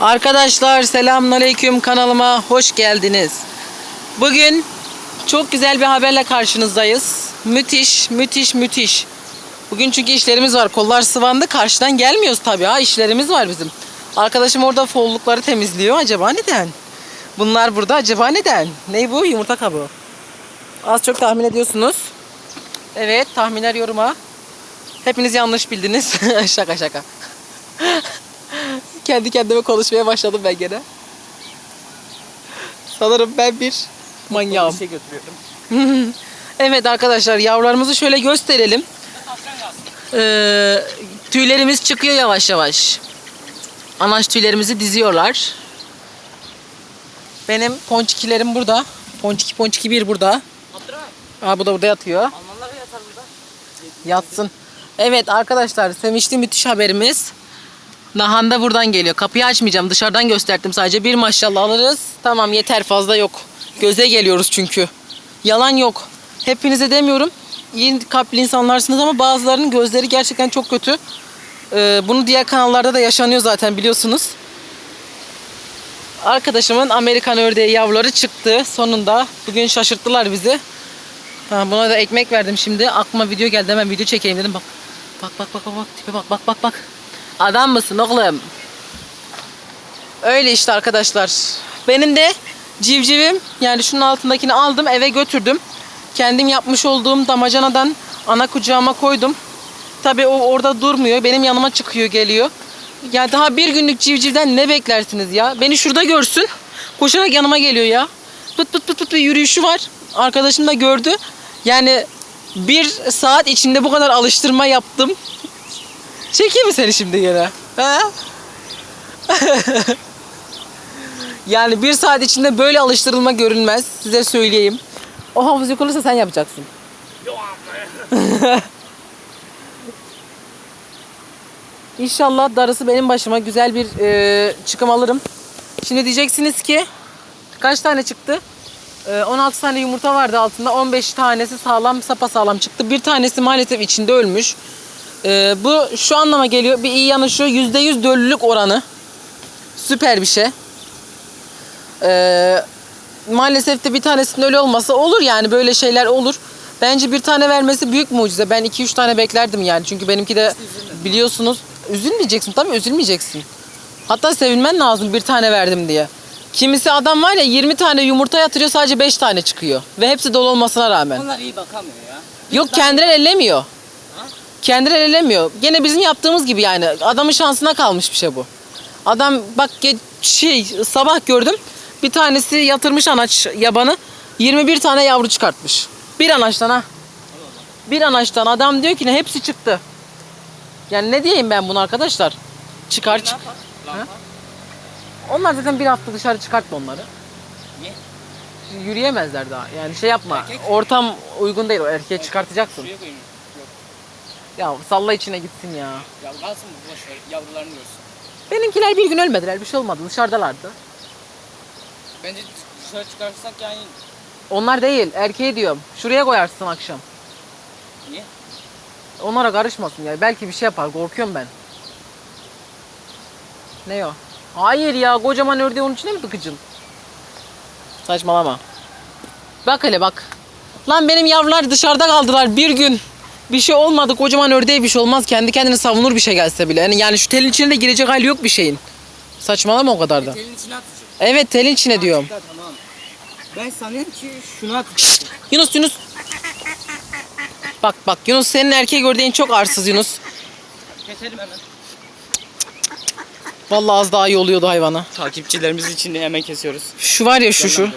Arkadaşlar selamünaleyküm kanalıma hoş geldiniz. Bugün çok güzel bir haberle karşınızdayız. Müthiş, müthiş, müthiş. Bugün çünkü işlerimiz var. Kollar sıvandı. Karşıdan gelmiyoruz tabii ha. İşlerimiz var bizim. Arkadaşım orada follukları temizliyor. Acaba neden? Bunlar burada. Acaba neden? Ne bu? Yumurta kabuğu. Az çok tahmin ediyorsunuz. Evet, tahminler yoruma. Hepiniz yanlış bildiniz. şaka şaka. Kendi kendime konuşmaya başladım ben gene. Sanırım ben bir manyağım. Şey götürüyorum. Evet arkadaşlar yavrularımızı şöyle gösterelim. Ee, tüylerimiz çıkıyor yavaş yavaş. Anaç tüylerimizi diziyorlar. Benim ponçikilerim burada. Ponçiki ponçiki bir burada. Aa, bu da burada yatıyor. Almanlar yatar burada. Yatsın. Evet arkadaşlar sevinçli müthiş haberimiz. Nahan da buradan geliyor. Kapıyı açmayacağım. Dışarıdan gösterdim sadece. Bir maşallah alırız. Tamam yeter fazla yok. Göze geliyoruz çünkü. Yalan yok. Hepinize demiyorum. İyi kalpli insanlarsınız ama bazılarının gözleri gerçekten çok kötü. Ee, bunu diğer kanallarda da yaşanıyor zaten biliyorsunuz. Arkadaşımın Amerikan ördeği yavruları çıktı sonunda. Bugün şaşırttılar bizi. Ha, buna da ekmek verdim şimdi. Aklıma video geldi hemen video çekeyim dedim. Bak bak bak bak, bak tipe bak bak bak bak. Adam mısın oğlum? Öyle işte arkadaşlar. Benim de civcivim yani şunun altındakini aldım eve götürdüm. Kendim yapmış olduğum damacanadan ana kucağıma koydum. Tabii o orada durmuyor. Benim yanıma çıkıyor geliyor. Ya daha bir günlük civcivden ne beklersiniz ya? Beni şurada görsün. Koşarak yanıma geliyor ya. Pıt pıt pıt pıt bir yürüyüşü var. Arkadaşım da gördü. Yani bir saat içinde bu kadar alıştırma yaptım. Çekeyim mi seni şimdi yine? Ha? yani bir saat içinde böyle alıştırılma görülmez. Size söyleyeyim. O havuz yıkılırsa sen yapacaksın. İnşallah darısı benim başıma güzel bir e, çıkım alırım. Şimdi diyeceksiniz ki kaç tane çıktı? E, 16 tane yumurta vardı altında. 15 tanesi sağlam sapasağlam çıktı. Bir tanesi maalesef içinde ölmüş. E, bu şu anlama geliyor. Bir iyi yanı şu %100 döllülük oranı. Süper bir şey. E, maalesef de bir tanesinin ölü olması olur yani böyle şeyler olur. Bence bir tane vermesi büyük mucize. Ben 2-3 tane beklerdim yani. Çünkü benimki de biliyorsunuz üzülmeyeceksin tabii üzülmeyeceksin. Hatta sevinmen lazım bir tane verdim diye. Kimisi adam var ya 20 tane yumurta yatırıyor sadece 5 tane çıkıyor. Ve hepsi dolu olmasına rağmen. Onlar iyi bakamıyor ya. Yok kendileri ellemiyor. Kendileri ellemiyor. Gene bizim yaptığımız gibi yani. Adamın şansına kalmış bir şey bu. Adam bak şey sabah gördüm. Bir tanesi yatırmış anaç yabanı. 21 tane yavru çıkartmış. Bir anaçtan ha. Bir anaçtan adam diyor ki ne hepsi çıktı. Yani ne diyeyim ben bunu arkadaşlar? Çıkar çık. Onlar zaten bir hafta dışarı çıkartma onları. Niye? Yürüyemezler daha. Yani şey yapma. Erkek? Ortam uygun değil. O erkeğe çıkartacaksın. Şuraya koyun. Ya salla içine gitsin ya. Ya kalsın mı? Boş ver. Yavrularını görsün. Benimkiler bir gün ölmediler. Bir şey olmadı. Dışarıdalardı. Bence dışarı çıkarsak yani Onlar değil. Erkeği diyorum. Şuraya koyarsın akşam. niye? Onlara karışmasın ya. Belki bir şey yapar. Korkuyorum ben. Ne o? Hayır ya. Kocaman ördeği onun içine mi tıkıcın? Saçmalama. Bak hele bak. Lan benim yavrular dışarıda kaldılar bir gün. Bir şey olmadı. Kocaman ördeğe bir şey olmaz. Kendi kendine savunur bir şey gelse bile. Yani, yani şu telin içine de girecek hali yok bir şeyin. Saçmalama o kadar da. Telin içine atacak. Evet telin içine diyorum. Tamam. Ben sanıyorum ki şunu atacak. Yunus Yunus. Bak bak Yunus senin erkeği gördüğün çok arsız Yunus. Keselim hemen. Vallahi az daha iyi oluyordu hayvana. Takipçilerimiz için hemen kesiyoruz. Şu var ya şu şu.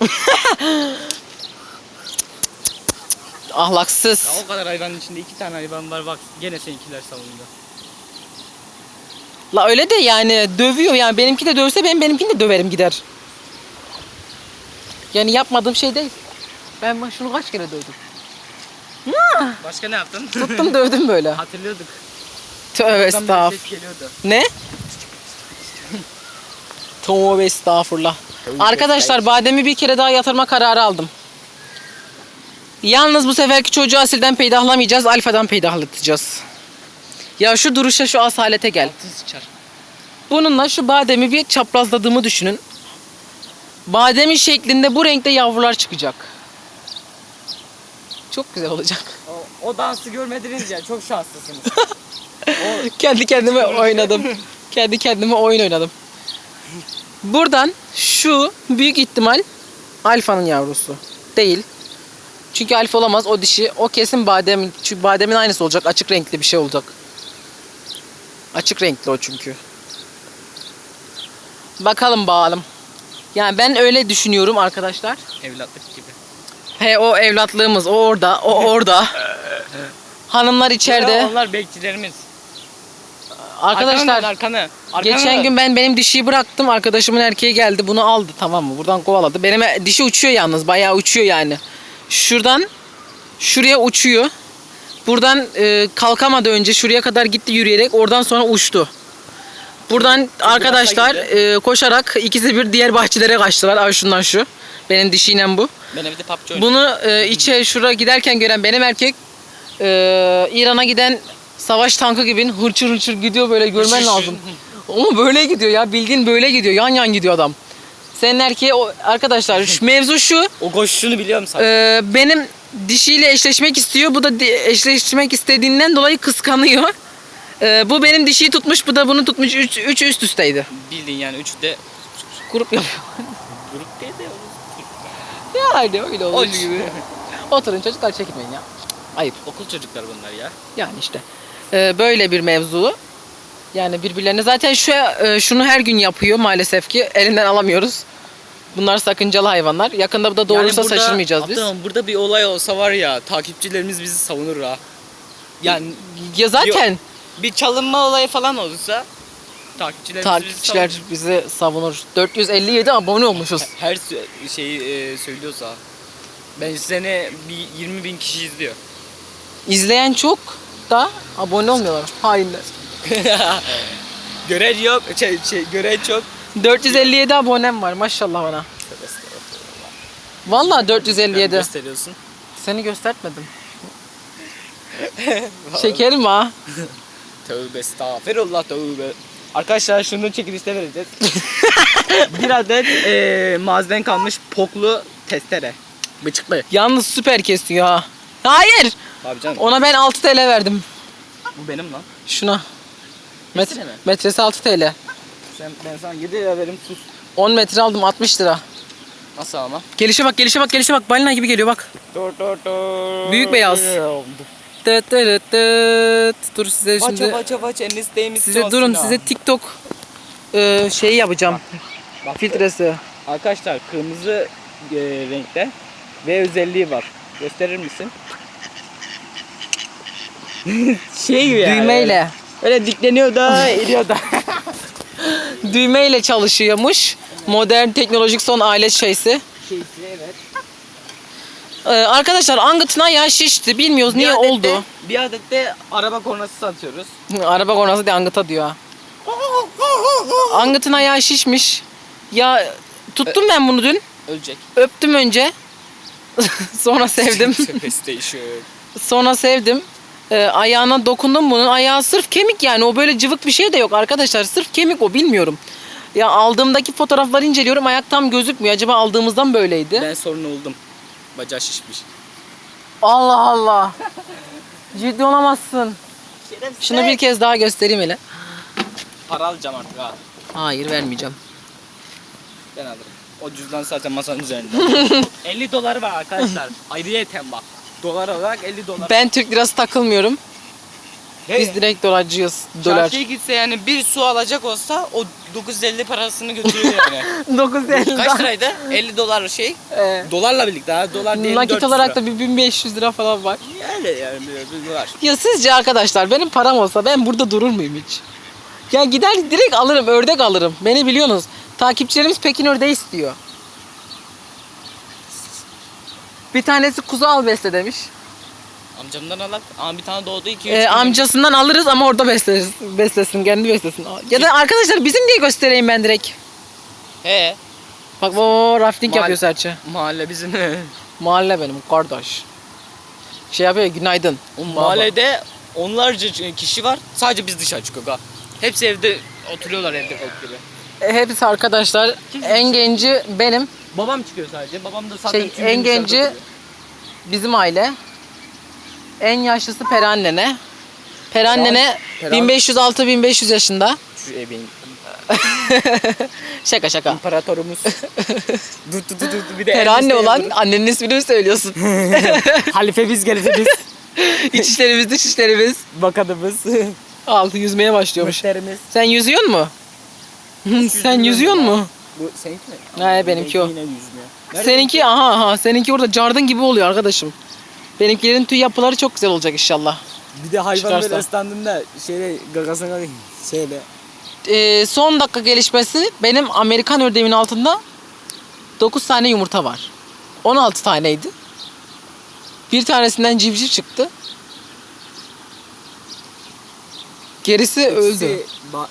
Ahlaksız. Ya o kadar hayvanın içinde iki tane hayvan var bak gene seninkiler savundu. La öyle de yani dövüyor yani benimki de dövse ben benimkini de döverim gider. Yani yapmadığım şey değil. Ben bak şunu kaç kere dövdüm. Başka ne yaptın? Tuttum dövdüm böyle. Hatırlıyorduk. Tövbe Buradan bir estağfurullah. ses geliyordu. Ne? Tövbe estağfurullah. Arkadaşlar bademi bir kere daha yatırma kararı aldım. Yalnız bu seferki çocuğu asilden peydahlamayacağız. Alfadan peydahlatacağız. Ya şu duruşa şu asalete gel. Bununla şu bademi bir çaprazladığımı düşünün. Bademin şeklinde bu renkte yavrular çıkacak. Çok güzel olacak. O, o dansı görmediniz ya çok şanslısınız. Kendi kendime oynadım. Kendi kendime oyun oynadım. Buradan şu büyük ihtimal alfanın yavrusu. Değil. Çünkü alfa olamaz o dişi. O kesin badem. Çünkü bademin aynısı olacak. Açık renkli bir şey olacak. Açık renkli o çünkü. Bakalım bakalım. Yani ben öyle düşünüyorum arkadaşlar. Evlatlık gibi. He o evlatlığımız o orada, o orada. Hanımlar içeride. Ya Onlar bekçilerimiz. Arkadaşlar Arkanı, arkanı. arkanı. Geçen gün ben benim dişiyi bıraktım. Arkadaşımın erkeği geldi bunu aldı tamam mı? Buradan kovaladı. Benim dişi uçuyor yalnız. Bayağı uçuyor yani. Şuradan şuraya uçuyor. Buradan e, kalkamadı önce. Şuraya kadar gitti yürüyerek. Oradan sonra uçtu. Buradan arkadaşlar e, koşarak ikisi bir diğer bahçelere kaçtılar. Ay şundan şu. Benim dişiyle bu. Ben evde PUBG oynuyorum. Bunu e, içe şura giderken gören benim erkek e, İran'a giden savaş tankı gibi hırçır hırçır gidiyor böyle görmen lazım. Ama böyle gidiyor ya bildiğin böyle gidiyor yan yan gidiyor adam. Senin erkeği o, arkadaşlar şu mevzu şu O koşuşunu biliyorum zaten. e, benim dişiyle eşleşmek istiyor bu da di- eşleşmek istediğinden dolayı kıskanıyor. E, bu benim dişiyi tutmuş bu da bunu tutmuş üç, üç üst üsteydi. Bildin yani üçte Grup yapıyor. grup değil de Yani öyle o olduğu gibi. Oturun çocuklar çekmeyin ya. Ayıp. Okul çocukları bunlar ya. Yani işte Ee, böyle bir mevzu. Yani birbirlerine zaten şu e, şunu her gün yapıyor maalesef ki elinden alamıyoruz. Bunlar sakıncalı hayvanlar. Yakında bu da doğurursa burada- şaşırmayacağız biz. Abdurrahman, burada bir olay olsa var ya takipçilerimiz bizi savunur ha. Yani Ya zaten bir çalınma olayı falan olursa takipçilerimiz takipçiler bizi bizi savunur. 457 abone olmuşuz. savunur. Her sö- şeyi e, söylüyorsa. Ben sene bir 20 bin kişi izliyor. İzleyen çok da abone olmuyorlar. Hainler. gören yok, şey, şey, gören çok. 457 abonem var maşallah bana. Vallahi 457. Gösteriyorsun. Seni göstermedim. Şekerim ha. Tövbe estağfirullah tövbe. Arkadaşlar şunu çekilişte vereceğiz. bir adet e, maziden kalmış poklu testere. Bıçıklı. Yalnız süper kesiyor ha. Hayır. Abi canım. Ona ben 6 TL verdim. Bu benim lan. Şuna. Met mi? metresi 6 TL. Sen, ben sana 7 lira veririm sus. 10 metre aldım 60 lira. Nasıl ama? Gelişe bak gelişe bak gelişe bak balina gibi geliyor bak. Dur dur dur. Büyük beyaz. Tıt tıt tıt. Dur size şimdi vaça vaça enisteyimiz size durun size TikTok e, şeyi yapacağım. Filtresi. Arkadaşlar kırmızı e, renkte ve özelliği var. Gösterir misin? şey gibi yani. Düğmeyle. Öyle dikleniyor da iniyor da. Düğmeyle çalışıyormuş. Modern teknolojik son alet şeysi. Şeysi evet. Ee, arkadaşlar angıtın ayağı şişti. Bilmiyoruz niye Bir adet de- oldu. bir adet de araba kornası satıyoruz. Araba kornası diye angıta diyor. ha. Angıtın ayağı şişmiş. Ya tuttum ben bunu dün. Ölecek. Öptüm önce. Sonra sevdim. Station. Sonra sevdim. Ee, ayağına dokundum bunun. Ayağı sırf kemik yani. O böyle cıvık bir şey de yok arkadaşlar. Sırf kemik o bilmiyorum. Ya aldığımdaki fotoğrafları inceliyorum. Ayak tam gözükmüyor. Acaba aldığımızdan böyleydi. Ben sorun oldum. Bacağı şişmiş. Allah Allah. Ciddi olamazsın. Şunu bir kez daha göstereyim hele. Para alacağım artık ha. Hayır vermeyeceğim. Ben alırım. O cüzdan zaten masanın üzerinde. 50 dolar var arkadaşlar. Ayrıyeten bak. Dolar olarak 50 dolar. Ben Türk lirası takılmıyorum. Hey, Biz direkt dolarcıyız. Dolar. Çarşıya gitse yani bir su alacak olsa o 950 parasını götürüyor yani. 950 Kaç liraydı? 50 dolar şey. Ee, Dolarla birlikte ha. Dolar diyelim nakit 400 olarak lira. da bir 1500 lira falan var. Yani yani bir, bir dolar. Ya sizce arkadaşlar benim param olsa ben burada durur muyum hiç? Ya gider direkt alırım, ördek alırım. Beni biliyorsunuz. Takipçilerimiz Pekin ördeği istiyor. Bir tanesi kuzu al besle demiş. Amcamdan alak. Ama bir tane doğdu 2 3 Ee, amcasından alırız ama orada besleriz. Beslesin, kendi beslesin. Ya da arkadaşlar bizim diye göstereyim ben direkt. He. Bak o rafting Mahal- yapıyor serçe. Mahalle bizim. Mahalle benim kardeş. Şey yapıyor günaydın. o mahallede onlarca kişi var. Sadece biz dışarı çıkıyoruz ha. Hepsi evde oturuyorlar evde kok gibi. E, Hepsi arkadaşlar. En genci benim. Babam çıkıyor sadece. Babam da zaten Şey, tüm en dışarıda genci bizim aile. En yaşlısı Perannene. Perannene Peran- 1506-1500 yaşında. Şu ebeğin Şaka şaka. imparatorumuz. dur dur dur dur bir de Peranne elbise olan annenin ismini mi söylüyorsun? Halife biz gelirse biz. İç işlerimiz dış işlerimiz. Bakanımız. Altı yüzmeye başlıyormuş. Müşterimiz. Sen yüzüyor mu? Sen yüzüyor mu? Bu seninki mi? Ha, benimki o. Yine yüzmüyor. Nerede Seninki aha aha seninki orada cardın gibi oluyor arkadaşım. Benimkilerin tüy yapıları çok güzel olacak inşallah. Bir de hayvan Çıkarsa. böyle ıslandığında şeyle gagasına şeyle. Ee, son dakika gelişmesi benim Amerikan ördeğimin altında 9 tane yumurta var. 16 taneydi. Bir tanesinden civciv çıktı. Gerisi öldü. Ba-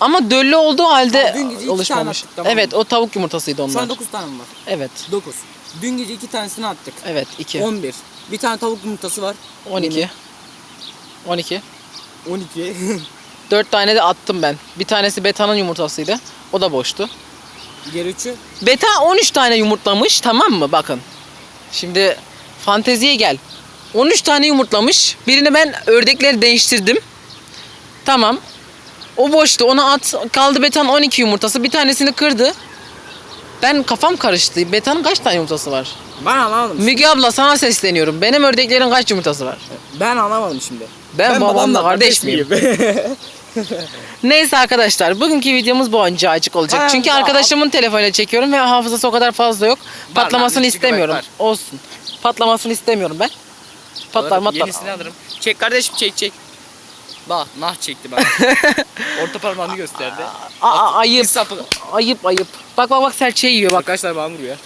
Ama döllü olduğu halde Ha, dün gece iki tane oluşmamış. attık, tamam mı? evet o tavuk yumurtasıydı onlar. Şu an 9 tane mi var? Evet. 9. Dün gece 2 tanesini attık. Evet 2. 11. Bir tane tavuk yumurtası var. 12. 12. 12. 4 tane de attım ben. Bir tanesi betanın yumurtasıydı. O da boştu. Geri üçü. Beta 13 tane yumurtlamış tamam mı? Bakın. Şimdi fanteziye gel. 13 tane yumurtlamış. Birini ben ördekleri değiştirdim. Tamam. O boştu. Onu at. Kaldı Betan 12 yumurtası. Bir tanesini kırdı. Ben kafam karıştı. Beta'nın kaç tane yumurtası var? Ben anlamadım. Müge abla sana sesleniyorum. Benim ördeklerin kaç yumurtası var? Ben anlamadım şimdi. Ben babamla kardeş miyim? Neyse arkadaşlar bugünkü videomuz bu açık olacak. Ha, Çünkü arkadaşımın telefonuyla çekiyorum ve hafızası o kadar fazla yok. Patlamasını GB istemiyorum. Olsun. Patlamasını istemiyorum ben. Patlar matlar. Yenisini alırım. Çek kardeşim çek çek. Bak nah çekti bak. Orta parmağını gösterdi. Aa, ayıp. Bir sapı. Ayıp ayıp. Bak bak bak serçe yiyor bak. Arkadaşlar bana vuruyor.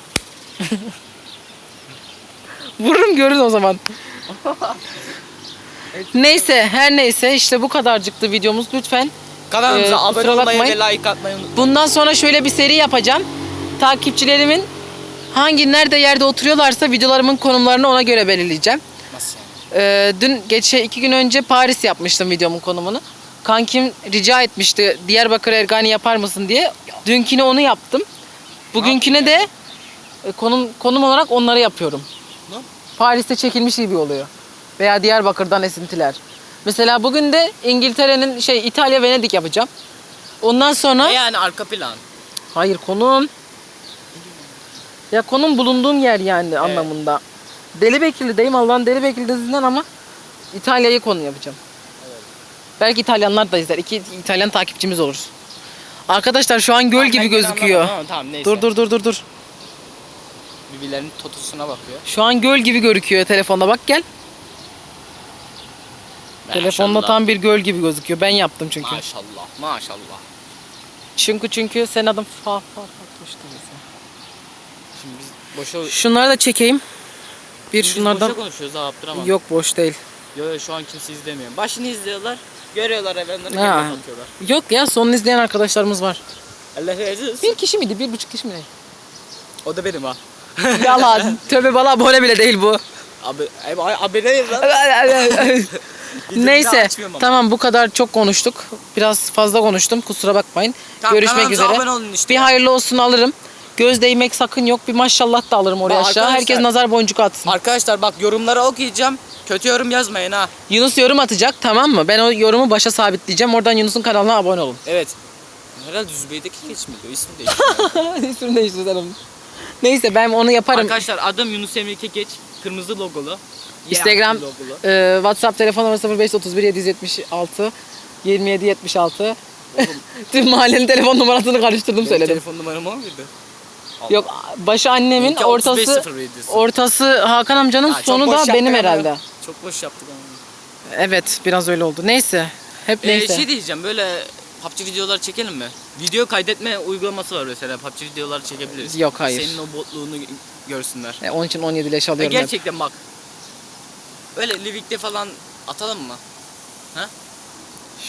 Vururum görün o zaman. neyse her neyse işte bu kadarcıktı videomuz. Lütfen Kanalımıza Ee, abone olmayı bakmayın. ve like atmayı unutmayın. Bundan sonra şöyle bir seri yapacağım. Takipçilerimin hangi nerede yerde oturuyorlarsa videolarımın konumlarını ona göre belirleyeceğim. Ee, dün geçe iki gün önce Paris yapmıştım videomun konumunu. Kankim rica etmişti Diyarbakır Ergani yapar mısın diye. Dünküne onu yaptım. Bugünküne de e, konum konum olarak onları yapıyorum. Ne? Paris'te çekilmiş gibi oluyor. Veya Diyarbakır'dan esintiler. Mesela bugün de İngiltere'nin şey İtalya Venedik yapacağım. Ondan sonra yani arka plan? Hayır konum. Ya konum bulunduğum yer yani anlamında. Delibekirli'deyim Allah'ın Delibekirli dizisinden ama İtalya'yı konu yapacağım. Belki İtalyanlar da izler. İki İtalyan takipçimiz olur. Arkadaşlar şu an göl Tamam, gibi gözüküyor. ama Tamam neyse. Dur dur dur dur dur. Birbirlerinin totosuna bakıyor. Şu an göl gibi gözüküyor telefonda bak gel. Telefonda Maşallah. tam bir göl gibi gözüküyor. Ben yaptım çünkü. Maşallah maşallah. Çünkü çünkü sen adım fa fa bize. Şimdi biz boşa... Şunları da çekeyim. Bir Biz şunlardan boşa konuşuyoruz ha Abdurrahman. yok boş değil. Yo yo şu an kimse izlemiyor. Başını izliyorlar. Görüyorlar efendim. Ha. Yok ya sonunu izleyen arkadaşlarımız var. Allah razı olsun. Bir kişi miydi? Bir buçuk kişi mi? O da benim ha. Yalan. Tövbe bala abone bile değil bu. Abi, abi, abi ne lan? Neyse. açmıyorum ama. Tamam bu kadar çok konuştuk. Biraz fazla konuştum. Kusura bakmayın. Tamam, Görüşmek kanalımıza üzere. abone olun işte Bir hayırlı olsun alırım. Göz değmek sakın yok. Bir maşallah da alırım oraya Bak aşağı. arkadaşlar- Herkes nazar boncuk atsın. Arkadaşlar bak yorumlara okuyacağım. Kötü yorum yazmayın ha. Yunus yorum atacak tamam mı? Ben o yorumu başa sabitleyeceğim. Oradan Yunus'un kanalına abone olun. Evet. Herhalde Zübeyir'deki geç miydi? O ismi değişti. İsmini değiştirdim. Neyse ben onu yaparım. Arkadaşlar adım Yunus Emre Kekeç. Kırmızı logolu. Instagram Logolu. e, WhatsApp telefon numarası 0531 776 27 76. Tüm mahallenin telefon numarasını karıştırdım Benim söyledim. telefon numaram o muydu? Yok başı annemin, Benimki ortası 3507'si. ortası Hakan amcanın, çok sonu boş da yaptık benim ama herhalde. Çok boş yaptık ama. Evet, biraz öyle oldu. Neyse. Hep Ee, neyse. şey diyeceğim böyle PUBG videolar çekelim mi? Video kaydetme uygulaması var mesela. PUBG videolar çekebiliriz. Yok, hayır. Senin o botluğunu görsünler. E, onun için 17 leş Ya alıyorum ben. gerçekten bak. Böyle Livik'te falan atalım mı?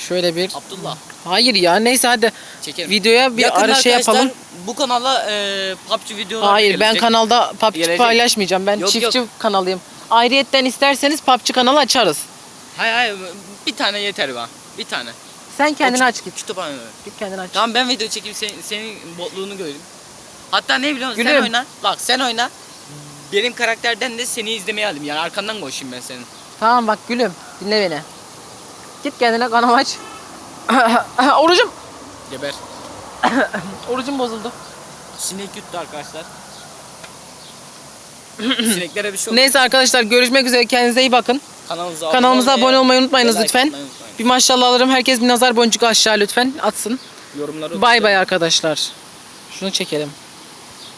Şöyle bir. Abdullah Hayır ya neyse hadi çekelim. videoya bir Yakında ara şey arkadaşlar, yapalım. Bu kanala e, PUBG videolar Hayır ben gelecek. kanalda PUBG Gelecek. paylaşmayacağım. Ben Yok, çiftçi kanalıyım. Ayrıyetten isterseniz PUBG kanalı açarız. Hayır hayır bir tane yeter bana. Bir tane. Sen kendini aç git. Kütüphane. Git kendini aç. Tamam ben video çekeyim senin, senin botluğunu göreyim. Hatta ne biliyor musun? Sen Gülüm. oyna. Bak sen oyna. Benim karakterden de seni izlemeye alayım. Yani arkandan koşayım ben senin. Tamam bak gülüm dinle beni. Git kendine kanal aç. orucum. Geber. Orucum bozuldu. Sinek yuttu arkadaşlar. Sineklere bir şey oldu. Neyse arkadaşlar görüşmek üzere kendinize iyi bakın. Kanalımıza, Kanalımıza abone olmayı unutmayınız ve like lütfen. unutmayın. Bir maşallah alırım. Herkes bir nazar boncuğu aşağı lütfen atsın. Yorumları Bay bay arkadaşlar. Şunu çekelim.